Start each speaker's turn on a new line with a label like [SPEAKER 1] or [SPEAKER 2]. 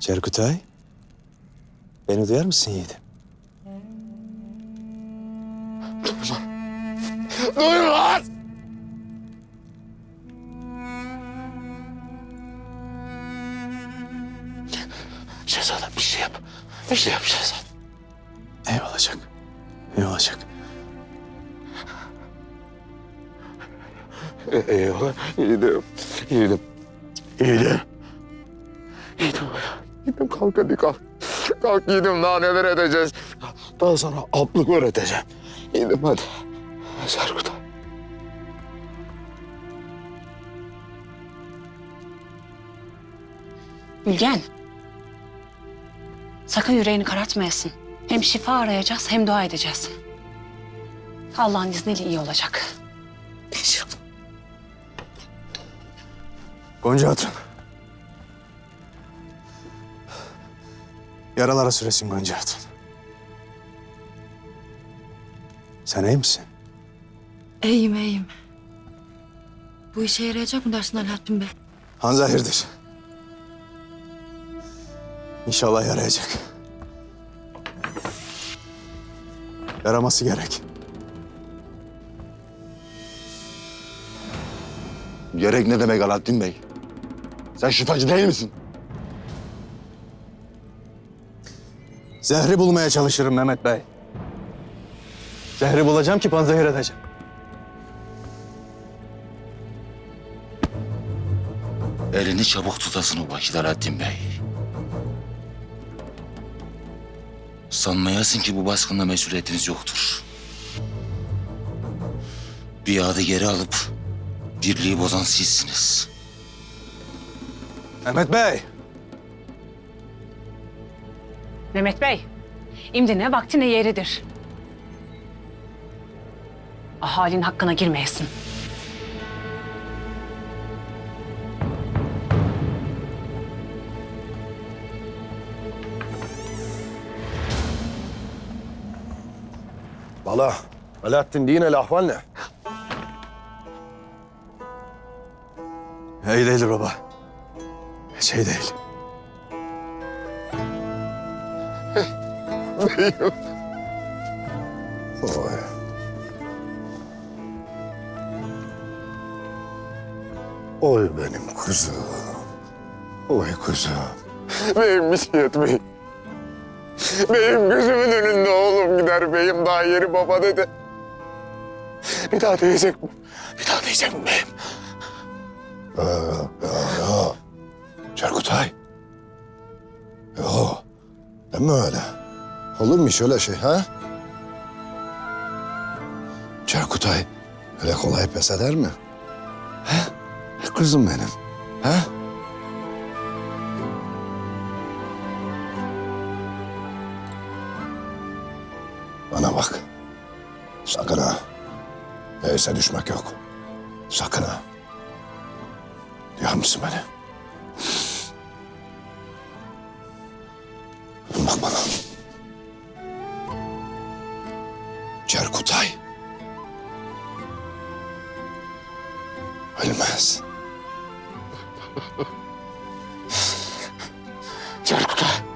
[SPEAKER 1] Cerkutay. Beni duyar mısın yiğidim?
[SPEAKER 2] Duymaz! Şehzadem bir şey yap. Bir şey yap şehzadem.
[SPEAKER 1] İyi olacak. İyi olacak.
[SPEAKER 2] Eyvallah. İyiydim. İyiydim. İyiydim. Yiğidim kalk hadi kalk. Kalk yiğidim daha neler edeceğiz. Daha sana aplık öğreteceğim. Yiğidim hadi. Serkutay.
[SPEAKER 3] Bilgen. Sakın yüreğini karartmayasın. Hem şifa arayacağız hem dua edeceğiz. Allah'ın izniyle iyi olacak. İnşallah.
[SPEAKER 1] Gonca Hatun. Yaralara süresin Gonca Hatun. Sen iyi misin?
[SPEAKER 4] İyiyim iyiyim. Bu işe yarayacak mı dersin Alaaddin Bey?
[SPEAKER 1] Hanza hayırdır? İnşallah yarayacak. Yaraması gerek.
[SPEAKER 2] Gerek ne demek Alaaddin Bey? Sen şifacı değil misin?
[SPEAKER 1] Zehri bulmaya çalışırım Mehmet Bey. Zehri bulacağım ki panzehir edeceğim.
[SPEAKER 5] Elini çabuk tutasın o vakit Alaaddin Bey. Sanmayasın ki bu baskında mesuliyetiniz yoktur. Bir adı geri alıp birliği bozan sizsiniz.
[SPEAKER 1] Mehmet Bey.
[SPEAKER 3] Mehmet Bey, imdi ne vakti ne yeridir. Ahalin hakkına girmeyesin.
[SPEAKER 6] Valla Alaaddin dine ahval ne?
[SPEAKER 1] İyi değil baba. Şey değil.
[SPEAKER 6] Oy. Oy benim kuzum. Oy kuzum.
[SPEAKER 2] Beyim bir şey etmeyin. Beyim gözümün önünde oğlum gider. Beyim daha yeri baba dedi. Bir daha diyecek mi? Bir daha diyecek mi beyim?
[SPEAKER 6] Ya, ya, ya. Cerkutay. Yo. Deme öyle. Olur mu hiç öyle şey ha? Cerkutay öyle kolay pes eder mi? He? Kızım benim. Ha? Bana bak. Sakın ha. Neyse düşmek yok. Sakın ha. Duyar mısın beni? Cerkutay. Ölmez.
[SPEAKER 2] Cerkutay.